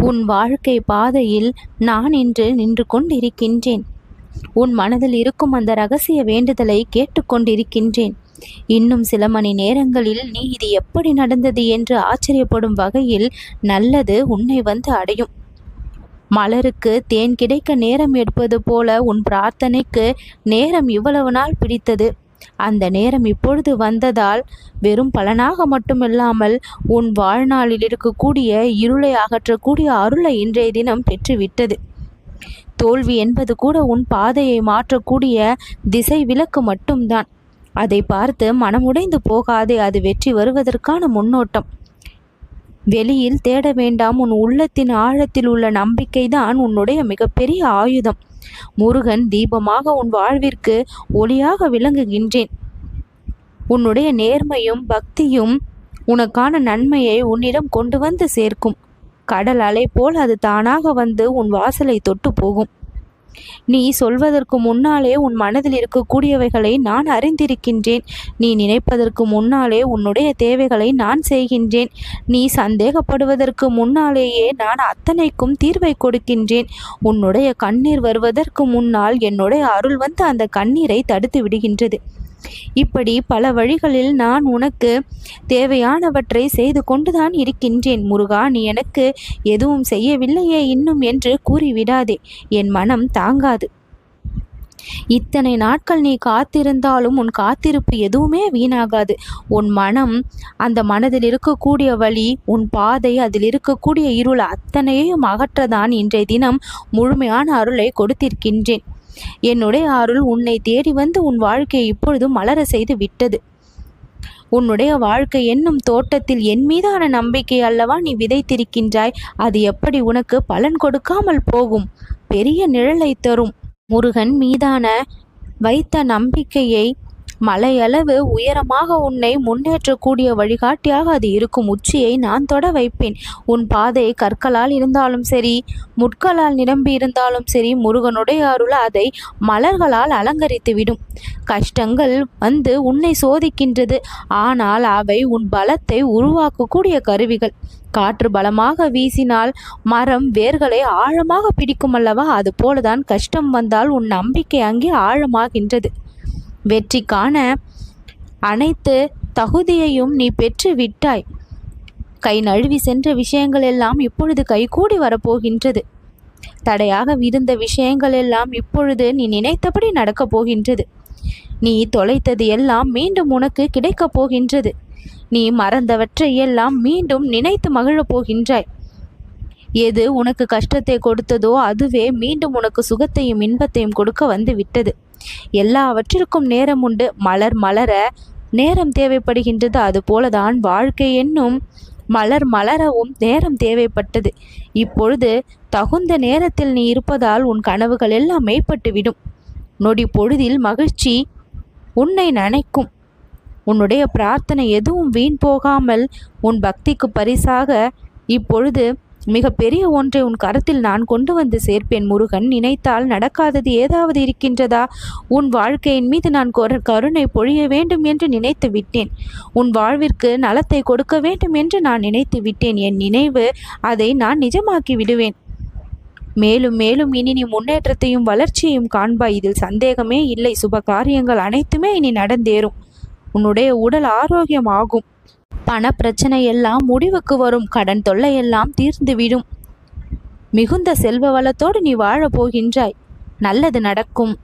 உன் வாழ்க்கை பாதையில் நான் இன்று நின்று கொண்டிருக்கின்றேன். உன் மனதில் இருக்கும் அந்த ரகசிய வேண்டுதலை கேட்டுக்கொண்டிருக்கின்றேன் இன்னும் சில மணி நேரங்களில் நீ இது எப்படி நடந்தது என்று ஆச்சரியப்படும் வகையில் நல்லது உன்னை வந்து அடையும். மலருக்கு தேன் கிடைக்க நேரம் எடுப்பது போல உன் பிரார்த்தனைக்கு நேரம் இவ்வளவு நாள் பிடித்தது. அந்த நேரம் இப்பொழுது வந்ததால் வெறும் பலனாக மட்டுமில்லாமல் உன் வாழ்நாளில் இருக்கக்கூடிய இருளை அகற்றக்கூடிய அருளை இன்றைய தினம் பெற்றுவிட்டது. தோல்வி என்பது கூட உன் பாதையை மாற்றக்கூடிய திசை விலக்கு மட்டும்தான். அதை பார்த்து மனமுடைந்து போகாதே அது வெற்றி வருவதற்கான முன்னோட்டம். வெளியில் தேட வேண்டாம். உன் உள்ளத்தின் ஆழத்தில் உள்ள நம்பிக்கைதான் உன்னுடைய மிகப்பெரிய ஆயுதம். முருகன் தீபமாக உன் வாழ்விற்கு ஒளியாக விளங்குகின்றேன். உன்னுடைய நேர்மையும் பக்தியும் உனக்கான நன்மையை உன்னிடம் கொண்டு வந்து சேர்க்கும். கடல் அலை போல் அது தானாக வந்து உன் வாசலை தொட்டு போகும். நீ சொல்வதற்கு முன்னாலே உன் மனதில் இருக்கக்கூடியவைகளை நான் அறிந்திருக்கின்றேன். நீ நினைப்பதற்கு முன்னாலே உன்னுடைய தேவைகளை நான் செய்கின்றேன். நீ சந்தேகப்படுவதற்கு முன்னாலேயே நான் அத்தனைக்கும் தீர்வை கொடுக்கின்றேன். உன்னுடைய கண்ணீர் வருவதற்கு முன்னால் என்னுடைய அருள் வந்து அந்த கண்ணீரை தடுத்து விடுகின்றது. இப்படி பல வழிகளில் நான் உனக்கு தேவையானவற்றை செய்து கொண்டுதான் இருக்கின்றேன். முருகா நீ எனக்கு எதுவும் செய்யவில்லையே இன்னும் என்று கூறிவிடாதே. என் மனம் தாங்காது. இத்தனை நாட்கள் நீ காத்திருந்தாலும் உன் காத்திருப்பு எதுவுமே வீணாகாது. உன் மனம் அந்த மனதில் இருக்கக்கூடிய வழி உன் பாதை அதில் இருக்கக்கூடிய இருள் அத்தனையும் அகற்றதான் இன்றைய தினம் முழுமையான அருளை கொடுத்திருக்கின்றேன். என்னுடைய அருள் உன்னை தேடி வந்து உன் வாழ்க்கையை இப்பொழுது மலர செய்து விட்டது. உன்னுடைய வாழ்க்கை என்னும் தோட்டத்தில் என் மீதான நம்பிக்கை அல்லவா நீ விதைத்திருக்கின்றாய்? அது எப்படி உனக்கு பலன் கொடுக்காமல் போகும்? பெரிய நிழலை தரும். முருகன் மீதான வைத்த நம்பிக்கையை மலையளவு உயரமாக உன்னை முன்னேற்றக்கூடிய வழிகாட்டியாக அது இருக்கும் உச்சியை நான் தொட வைப்பேன். உன் பாதை கற்களால் இருந்தாலும் சரி முட்களால் நிரம்பி இருந்தாலும் சரி முருகனுடைய அருள் அதை மலர்களால் அலங்கரித்துவிடும் கஷ்டங்கள் வந்து உன்னை சோதிக்கின்றது. ஆனால் அவை உன் பலத்தை உருவாக்கக்கூடிய கருவிகள். காற்று பலமாக வீசினால் மரம் வேர்களை ஆழமாக பிடிக்கும் அல்லவா? அதுபோலதான் கஷ்டம் வந்தால் உன் நம்பிக்கை அங்கே ஆழமாகின்றது. வெற்றிக்கான அனைத்து தகுதியையும் நீ பெற்று விட்டாய். கை நழுவி சென்ற விஷயங்கள் எல்லாம் இப்பொழுது கைகூடி வரப்போகின்றது. தடையாக விருந்த விஷயங்கள் எல்லாம் இப்பொழுது நீ நினைத்தபடி நடக்கப் போகின்றது. நீ தொலைத்தது எல்லாம் மீண்டும் உனக்கு கிடைக்கப் போகின்றது. நீ மறந்தவற்றை எல்லாம் மீண்டும் நினைத்து மகிழப் போகின்றாய். எது உனக்கு கஷ்டத்தை கொடுத்ததோ அதுவே மீண்டும் உனக்கு சுகத்தையும் இன்பத்தையும் கொடுக்க வந்து விட்டது. எல்லாவற்றிற்கும் நேரம் உண்டு. மலர் மலர நேரம் தேவைப்படுகின்றது. அதுபோலதான் வாழ்க்கை என்னும் மலர் மலரவும் நேரம் தேவைப்பட்டது. இப்பொழுது தகுந்த நேரத்தில் நீ இருப்பதால் உன் கனவுகள் எல்லாம் மேம்பட்டுவிடும் நொடி பொழுதில் மகிழ்ச்சி உன்னை நனைக்கும். உன்னுடைய பிரார்த்தனை எதுவும் வீண் போகாமல் உன் பக்திக்கு பரிசாக இப்பொழுது மிக பெரிய ஒன்றை உன் கரத்தில் நான் கொண்டு வந்து சேர்ப்பேன் முருகன். நினைத்தால் நடக்காதது ஏதாவது இருக்கின்றதா? உன் வாழ்க்கையின் மீது நான் கருணை பொழிய வேண்டும் என்று நினைத்து விட்டேன். உன் வாழ்விற்கு நலத்தை கொடுக்க வேண்டும் என்று நான் நினைத்து விட்டேன். என் நினைவு அதை நான் நிஜமாக்கி விடுவேன். மேலும் மேலும் இனி நீ முன்னேற்றத்தையும் வளர்ச்சியையும் காண்பாய் இதில் சந்தேகமே இல்லை. சுப காரியங்கள் அனைத்துமே இனி நடந்தேறும். உன்னுடைய உடல் ஆரோக்கியம் ஆகும் பண பிரச்சனை எல்லாம் முடிவுக்கு வரும். கடன் தொல்லை எல்லாம் தீர்ந்துவிடும். மிகுந்த செல்வ வளத்தோடு நீ வாழப் போகின்றாய். நல்லது நடக்கும்.